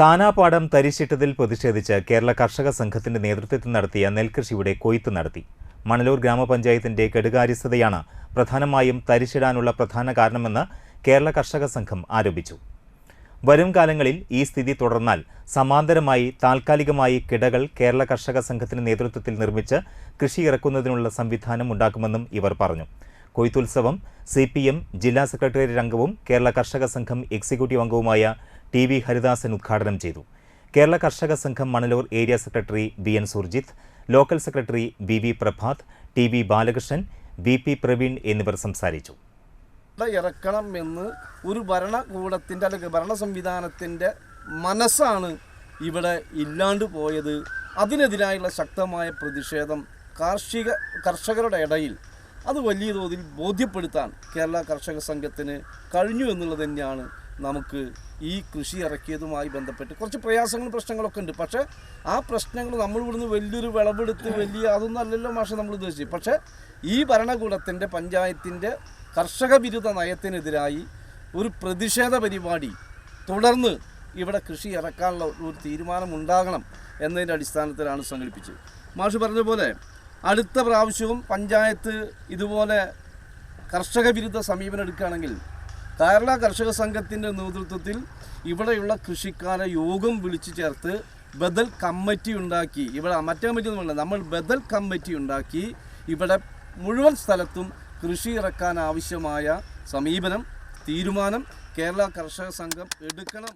താനാപാടം തരിശിട്ടതിൽ പ്രതിഷേധിച്ച് കേരള കർഷക സംഘത്തിന്റെ നേതൃത്വത്തിൽ നടത്തിയ നെൽകൃഷിയുടെ കൊയ്ത്ത് നടത്തി. മണലൂർ ഗ്രാമപഞ്ചായത്തിന്റെ കെടുകാര്യസ്ഥതയാണ് പ്രധാനമായും തരിശിടാനുള്ള പ്രധാന കാരണമെന്ന് കേരള കർഷക സംഘം ആരോപിച്ചു. വരും കാലങ്ങളിൽ ഈ സ്ഥിതി തുടർന്നാൽ സമാന്തരമായി താൽക്കാലികമായി കിടകൾ കേരള കർഷക സംഘത്തിന്റെ നേതൃത്വത്തിൽ നിർമ്മിച്ച് കൃഷി ഇറക്കുന്നതിനുള്ള സംവിധാനം ഉണ്ടാക്കുമെന്നും ഇവർ പറഞ്ഞു. കൊയ്ത്തുത്സവം സി ജില്ലാ സെക്രട്ടേറിയറ്റ് അംഗവും കേരള കർഷക സംഘം എക്സിക്യൂട്ടീവ് അംഗവുമായ ടി വി ഹരിദാസൻ ഉദ്ഘാടനം ചെയ്തു. Kerala Karshaka Sangham Manalur area secretary B N Surjith local secretary B V Prabhath T V Balakrishnan V P Praveen എന്നിവർ സംസാരിച്ചു. ഇറക്കണം എന്ന് ഒരു ഭരണകൂടത്തിന്റെ അല്ലെങ്കിൽ ഭരണ സംവിധാനത്തിന്റെ മനസ്സാണ് ഇവിടെ ഇല്ലാണ്ട് പോയത്. അതിനെതിരായുള്ള ശക്തമായ പ്രതിഷേധം കാർഷിക കർഷകരുടെ ഇടയിൽ അത് വലിയ തോതിൽ ബോധ്യപ്പെടുത്താൻ കേരള കർഷക സംഘത്തിന് കഴിഞ്ഞു എന്നുള്ളത് തന്നെയാണ് നമുക്ക് ഈ കൃഷി ഇറക്കിയതുമായി ബന്ധപ്പെട്ട് കുറച്ച് പ്രയാസങ്ങളും പ്രശ്നങ്ങളൊക്കെ ഉണ്ട്. പക്ഷേ ആ പ്രശ്നങ്ങൾ നമ്മൾ ഇവിടുന്ന് വലിയൊരു വിളവെടുത്ത് വലിയ അതൊന്നും അല്ലല്ലോ മാഷ നമ്മൾ ഉദ്ദേശിച്ചത്. പക്ഷേ ഈ ഭരണകൂടത്തിന്റെ പഞ്ചായത്തിന്റെ കർഷക വിരുദ്ധ നയത്തിനെതിരായി ഒരു പ്രതിഷേധ പരിപാടി തുടർന്ന് ഇവിടെ കൃഷി ഇറക്കാനുള്ള ഒരു തീരുമാനം ഉണ്ടാകണം എന്നതിന്റെ അടിസ്ഥാനത്തിലാണ് സംഘടിപ്പിച്ചത്. മാഷ് പറഞ്ഞ പോലെ അടുത്ത പ്രാവശ്യവും പഞ്ചായത്ത് ഇതുപോലെ കർഷക വിരുദ്ധ സമീപനം എടുക്കുകയാണെങ്കിൽ കേരള കർഷക സംഘത്തിന്റെ നേതൃത്വത്തിൽ ഇവിടെയുള്ള കൃഷിക്കാരെ യോഗം വിളിച്ചു ചേർത്ത് ബദൽ കമ്മിറ്റി ഉണ്ടാക്കി. ഇവിടെ മറ്റേ കമ്മിറ്റി ഒന്നുമല്ല നമ്മൾ ബദൽ കമ്മിറ്റി ഉണ്ടാക്കി ഇവിടെ മുഴുവൻ സ്ഥലത്തും കൃഷി ഇറക്കാൻ ആവശ്യമായ സമീപനം തീരുമാനം കേരള കർഷക സംഘം എടുക്കണം.